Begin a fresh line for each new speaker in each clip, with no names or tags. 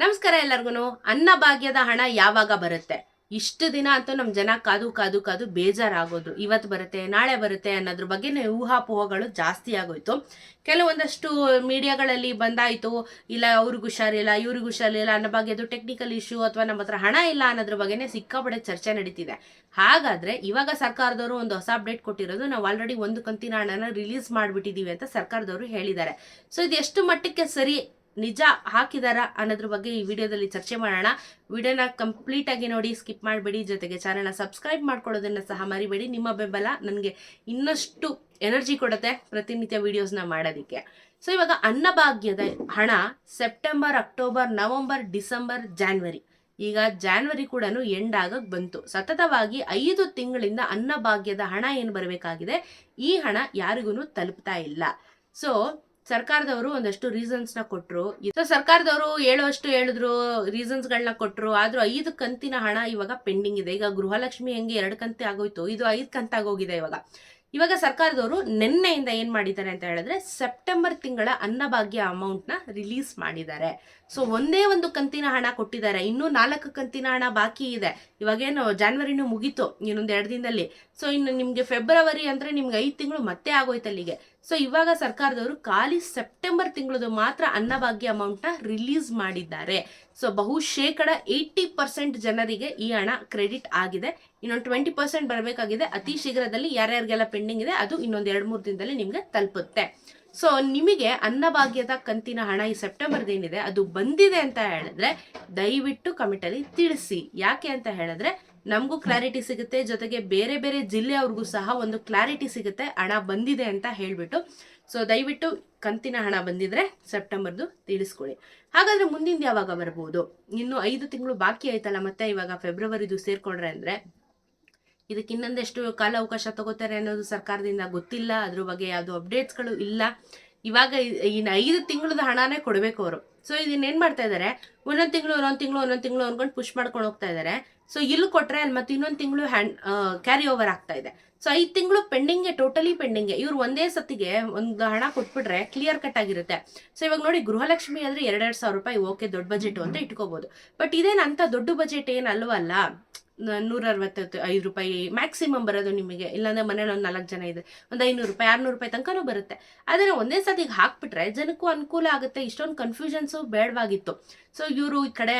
ನಮಸ್ಕಾರ ಎಲ್ಲರಿಗೂ ಅನ್ನಭಾಗ್ಯದ ಹಣ ಯಾವಾಗ ಬರುತ್ತೆ? ಇಷ್ಟು ದಿನ ಅಂತೂ ನಮ್ಮ ಜನ ಕಾದು ಕಾದು ಕಾದು ಬೇಜಾರಾಗೋದು. ಇವತ್ತು ಬರುತ್ತೆ, ನಾಳೆ ಬರುತ್ತೆ ಅನ್ನೋದ್ರ ಬಗ್ಗೆ ಊಹಾಪೋಹಗಳು ಜಾಸ್ತಿ ಆಗೋಯ್ತು. ಕೆಲವೊಂದಷ್ಟು ಮೀಡಿಯಾಗಳಲ್ಲಿ ಬಂದಾಯಿತು. ಇಲ್ಲ ಅವ್ರಿಗೆ ಹುಷಾರಿಲ್ಲ, ಇವ್ರಿಗೆ ಹುಷಾರಿಲ್ಲ ಅನ್ನಭಾಗ್ಯದ ಟೆಕ್ನಿಕಲ್ ಇಶ್ಯೂ ಅಥವಾ ನಮ್ಮ ಹತ್ರ ಹಣ ಇಲ್ಲ ಅನ್ನೋದ್ರ ಬಗ್ಗೆನೇ ಸಿಕ್ಕಾಪಡೆ ಚರ್ಚೆ ನಡೀತಿದೆ. ಹಾಗಾದರೆ ಇವಾಗ ಸರ್ಕಾರದವರು ಒಂದು ಹೊಸ ಅಪ್ಡೇಟ್ ಕೊಟ್ಟಿರೋದು ನಾವು ಆಲ್ರೆಡಿ ಒಂದು ಕಂತಿನ ಹಣನ ರಿಲೀಸ್ ಮಾಡಿಬಿಟ್ಟಿದ್ದೀವಿ ಅಂತ ಸರ್ಕಾರದವರು ಹೇಳಿದ್ದಾರೆ. ಸೊ ಇದು ಎಷ್ಟು ಮಟ್ಟಕ್ಕೆ ಸರಿ ನಿಜ ಹಾಕಿದಾರ ಅನ್ನೋದ್ರ ಬಗ್ಗೆ ಈ ವಿಡಿಯೋದಲ್ಲಿ ಚರ್ಚೆ ಮಾಡೋಣ. ವಿಡಿಯೋನ ಕಂಪ್ಲೀಟ್ ಆಗಿ ನೋಡಿ ಸ್ಕಿಪ್ ಮಾಡಬೇಡಿ. ಜೊತೆಗೆ ಚಾನಲ್ನ ಸಬ್ಸ್ಕ್ರೈಬ್ ಮಾಡ್ಕೊಳ್ಳೋದನ್ನ ಸಹ ಮರಿಬೇಡಿ. ನಿಮ್ಮ ಬೆಂಬಲ ನನಗೆ ಇನ್ನಷ್ಟು ಎನರ್ಜಿ ಕೊಡುತ್ತೆ ಪ್ರತಿನಿತ್ಯ ವಿಡಿಯೋಸ್ನ ಮಾಡೋದಕ್ಕೆ. ಸೊ ಇವಾಗ ಅನ್ನಭಾಗ್ಯದ ಹಣ September October November December January ಈಗ ಜಾನ್ವರಿ ಕೂಡ ಎಂಡ್ ಆಗಕ್ ಬಂತು. ಸತತವಾಗಿ ಐದು ತಿಂಗಳಿಂದ ಅನ್ನಭಾಗ್ಯದ ಹಣ ಏನು ಬರಬೇಕಾಗಿದೆ? ಈ ಹಣ ಯಾರಿಗೂ ತಲುಪ್ತಾ ಇಲ್ಲ. ಸೊ ಸರ್ಕಾರದವರು ಒಂದಷ್ಟು ರೀಸನ್ಸ್ನ ಕೊಟ್ರು. ಸರ್ಕಾರದವರು ಹೇಳುವಷ್ಟು ಹೇಳಿದ್ರು ರೀಸನ್ಸ್ ಗಳನ್ನ ಕೊಟ್ರು. ಆದ್ರೂ ಐದು ಕಂತಿನ ಹಣ ಇವಾಗ ಪೆಂಡಿಂಗ್ ಇದೆ. ಈಗ ಗೃಹಲಕ್ಷ್ಮಿ ಹೆಂಗೆ ಎರಡು ಕಂತೆ ಆಗೋಯ್ತು. ಇದು ಐದು ಕಂತಾಗೋಗಿದೆ ಇವಾಗ. ಇವಾಗ ಸರ್ಕಾರದವರು ನಿನ್ನೆಯಿಂದ ಏನ್ ಮಾಡಿದ್ದಾರೆ ಅಂತ ಹೇಳಿದ್ರೆ ಸೆಪ್ಟೆಂಬರ್ ತಿಂಗಳ ಅನ್ನಭಾಗ್ಯ ಅಮೌಂಟ್ನ ರಿಲೀಸ್ ಮಾಡಿದ್ದಾರೆ. ಸೊ ಒಂದೇ ಒಂದು ಕಂತಿನ ಹಣ ಕೊಟ್ಟಿದ್ದಾರೆ. ಇನ್ನೂ ನಾಲ್ಕು ಕಂತಿನ ಹಣ ಬಾಕಿ ಇದೆ. ಇವಾಗೇನು ಜಾನ್ವರಿನೂ ಮುಗೀತು, ಇನ್ನೊಂದು ಎರಡು ದಿನದಲ್ಲಿ. ಸೊ ಇನ್ನು ನಿಮಗೆ ಫೆಬ್ರವರಿ ಅಂದ್ರೆ ನಿಮ್ಗೆ ಐದು ತಿಂಗಳು ಮತ್ತೆ ಆಗೋಯ್ತು ಅಲ್ಲಿಗೆ. ಸೊ ಇವಾಗ ಸರ್ಕಾರದವರು ಖಾಲಿ ಸೆಪ್ಟೆಂಬರ್ ತಿಂಗಳದು ಮಾತ್ರ ಅನ್ನಭಾಗ್ಯ ಅಮೌಂಟ್ನ ರಿಲೀಸ್ ಮಾಡಿದ್ದಾರೆ. ಸೊ ಬಹುಶೇಕಡ ಏಯ್ಟಿ ಪರ್ಸೆಂಟ್ ಜನರಿಗೆ ಈ ಹಣ ಕ್ರೆಡಿಟ್ ಆಗಿದೆ. ಇನ್ನೊಂದು ಟ್ವೆಂಟಿ ಪರ್ಸೆಂಟ್ ಬರಬೇಕಾಗಿದೆ. ಅತಿ ಶೀಘ್ರದಲ್ಲಿ ಯಾರ್ಯಾರಿಗೆಲ್ಲ ಪೆಂಡಿಂಗ್ ಇದೆ, ಅದು ಇನ್ನೊಂದು ಎರಡು ಮೂರು ದಿನದಲ್ಲಿ ನಿಮಗೆ ತಲುಪುತ್ತೆ. ಸೊ ನಿಮಗೆ ಅನ್ನಭಾಗ್ಯದ ಕಂತಿನ ಹಣ ಈ ಸೆಪ್ಟೆಂಬರ್ ಏನಿದೆ, ಅದು ಬಂದಿದೆ ಅಂತ ಹೇಳಿದ್ರೆ ದಯವಿಟ್ಟು ಕಮೆಂಟಲ್ಲಿ ತಿಳಿಸಿ. ಯಾಕೆ ಅಂತ ಹೇಳಿದ್ರೆ, ನಮಗೂ ಕ್ಲಾರಿಟಿ ಸಿಗುತ್ತೆ, ಜೊತೆಗೆ ಬೇರೆ ಬೇರೆ ಜಿಲ್ಲೆಯವ್ರಿಗೂ ಸಹ ಒಂದು ಕ್ಲಾರಿಟಿ ಸಿಗುತ್ತೆ, ಹಣ ಬಂದಿದೆ ಅಂತ ಹೇಳಿಬಿಟ್ಟು. ಸೊ ದಯವಿಟ್ಟು ಕಂತಿನ ಹಣ ಬಂದಿದ್ರೆ ಸೆಪ್ಟೆಂಬರ್ದು ತಿಳಿಸ್ಕೊಳ್ಳಿ. ಹಾಗಾದ್ರೆ ಮುಂದಿನ ಯಾವಾಗ ಬರ್ಬೋದು? ಇನ್ನು ಐದು ತಿಂಗಳು ಬಾಕಿ ಆಯ್ತಲ್ಲ ಮತ್ತೆ, ಇವಾಗ ಫೆಬ್ರವರಿದು ಸೇರ್ಕೊಂಡ್ರೆ ಅಂದ್ರೆ? ಇದಕ್ಕೆ ಇನ್ನೊಂದೆಷ್ಟು ಕಾಲ ಅವಕಾಶ ತಗೋತಾರೆ ಅನ್ನೋದು ಸರ್ಕಾರದಿಂದ ಗೊತ್ತಿಲ್ಲ. ಅದ್ರ ಬಗ್ಗೆ ಯಾವುದು ಅಪ್ಡೇಟ್ಸ್ಗಳು ಇಲ್ಲ. ಇವಾಗ ಇನ್ನು ಐದು ತಿಂಗಳದ ಹಣನೇ ಕೊಡಬೇಕು ಅವರು. ಸೊ ಇದನ್ನ ಏನ್ ಮಾಡ್ತಾ ಇದ್ದಾರೆ ಒಂದೊಂದು ತಿಂಗಳು ಒಂದೊಂದು ತಿಂಗಳು ಒಂದೊಂದು ತಿಂಗಳು ಅಂದ್ಕೊಂಡು ಪುಷ್ ಮಾಡ್ಕೊಂಡು ಹೋಗ್ತಾ ಇದ್ದಾರೆ ಸೊ ಇಲ್ಲಿ ಕೊಟ್ಟರೆ ಅಲ್ಲಿ ಮತ್ತೆ ಇನ್ನೊಂದು ತಿಂಗಳು ಹ್ಯಾಂಡ್ ಕ್ಯಾರಿ ಓವರ್ ಆಗ್ತಾ ಇದೆ. ಸೊ ಐದು ತಿಂಗಳು ಪೆಂಡಿಂಗೆ ಟೋಟಲಿ ಪೆಂಡಿಂಗೆ ಇವ್ರು ಒಂದೇ ಸತ್ತಿಗೆ ಒಂದು ಹಣ ಕೊಟ್ಬಿಟ್ರೆ ಕ್ಲಿಯರ್ ಕಟ್ ಆಗಿರುತ್ತೆ. ಸೊ ಇವಾಗ ನೋಡಿ ಗೃಹಲಕ್ಷ್ಮಿ ಆದ್ರೆ ಎರಡೆರಡು ಸಾವಿರ ರೂಪಾಯಿ ಓಕೆ ದೊಡ್ಡ ಬಜೆಟ್ ಅಂತ ಇಟ್ಕೋಬಹುದು ಬಟ್ ಇದೇನು ಅಂಥ ದೊಡ್ಡ ಬಜೆಟ್ ಏನಲ್ವಲ್ಲ ನೂರ ಅರವತ್ತೈದು ಐದು ರೂಪಾಯಿ ಮ್ಯಾಕ್ಸಿಮಮ್ ಬರೋದು ನಿಮಗೆ. ಇಲ್ಲಾಂದ್ರೆ ಮನೇಲಿ ಒಂದು ನಾಲ್ಕು ಜನ ಇದೆ. ಒಂದು ಐನೂರು ರೂಪಾಯಿ, ಆರ್ನೂರು ರೂಪಾಯಿ ತನಕನೂ ಬರುತ್ತೆ. ಆದರೆ ಒಂದೇ ಸತಿಗೆ ಹಾಕ್ಬಿಟ್ರೆ ಜನಕ್ಕೂ ಅನುಕೂಲ ಆಗುತ್ತೆ. ಇಷ್ಟೊಂದು ಕನ್ಫ್ಯೂಷನ್ಸು ಬೇಡವಾಗಿತ್ತು. ಸೊ ಇವರು ಈ ಕಡೆ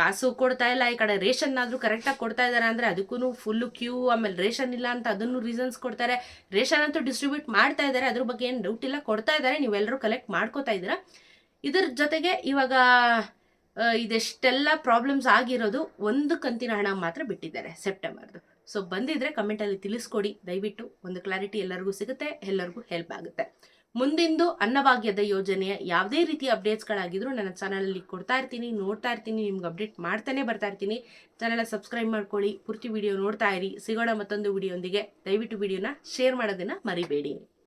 ಕಾಸು ಕೊಡ್ತಾ ಇಲ್ಲ, ಈ ಕಡೆ ರೇಷನ್ ಆದರೂ ಕರೆಕ್ಟಾಗಿ ಕೊಡ್ತಾ ಇದ್ದಾರೆ ಅಂದರೆ ಅದಕ್ಕೂ ಫುಲ್ಲು ಕ್ಯೂ ಆಮೇಲೆ ರೇಷನ್ ಇಲ್ಲ ಅಂತ ಅದನ್ನು ರೀಸನ್ಸ್ ಕೊಡ್ತಾರೆ. ರೇಷನ್ ಅಂತೂ ಡಿಸ್ಟ್ರಿಬ್ಯೂಟ್ ಮಾಡ್ತಾ ಇದ್ದಾರೆ ಅದ್ರ ಬಗ್ಗೆ ಏನು ಡೌಟ್ ಇಲ್ಲ. ಕೊಡ್ತಾ ಇದ್ದಾರೆ ನೀವೆಲ್ಲರೂ ಕಲೆಕ್ಟ್ ಮಾಡ್ಕೋತಾ ಇದ್ದೀರಾ. ಇದ್ರ ಜೊತೆಗೆ ಇವಾಗ ಇದೆಷ್ಟೆಲ್ಲ ಪ್ರಾಬ್ಲಮ್ಸ್ ಆಗಿರೋದು ಒಂದು ಕಂತಿನ ಹಣ ಮಾತ್ರ ಬಿಟ್ಟಿದ್ದಾರೆ ಸೆಪ್ಟೆಂಬರ್ದು ಸೊ ಬಂದಿದ್ರೆ ಕಮೆಂಟಲ್ಲಿ ತಿಳಿಸ್ಕೊಡಿ. ದಯವಿಟ್ಟು ಒಂದು ಕ್ಲಾರಿಟಿ ಎಲ್ಲರಿಗೂ ಸಿಗುತ್ತೆ, ಎಲ್ಲರಿಗೂ ಹೆಲ್ಪ್ ಆಗುತ್ತೆ. ಮುಂದಿಂದು ಅನ್ನಭಾಗ್ಯದ ಯೋಜನೆಯ ಯಾವುದೇ ರೀತಿಯ ಅಪ್ಡೇಟ್ಸ್ಗಳಾಗಿದ್ರು ನನ್ನ ಚಾನಲಲ್ಲಿ ಕೊಡ್ತಾ ಇರ್ತೀನಿ, ನೋಡ್ತಾ ಇರ್ತೀನಿ, ನಿಮ್ಗೆ ಅಪ್ಡೇಟ್ ಮಾಡ್ತಾನೆ ಬರ್ತಾ ಇರ್ತೀನಿ. ಚಾನಲ್ ಸಬ್ಸ್ಕ್ರೈಬ್ ಮಾಡ್ಕೊಳ್ಳಿ, ಪೂರ್ತಿ ವಿಡಿಯೋ ನೋಡ್ತಾ ಇರಿ. ಸಿಗೋಣ ಮತ್ತೊಂದು ವೀಡಿಯೋಂದಿಗೆ ದಯವಿಟ್ಟು ವಿಡಿಯೋನ ಶೇರ್ ಮಾಡೋದನ್ನು ಮರಿಬೇಡಿ.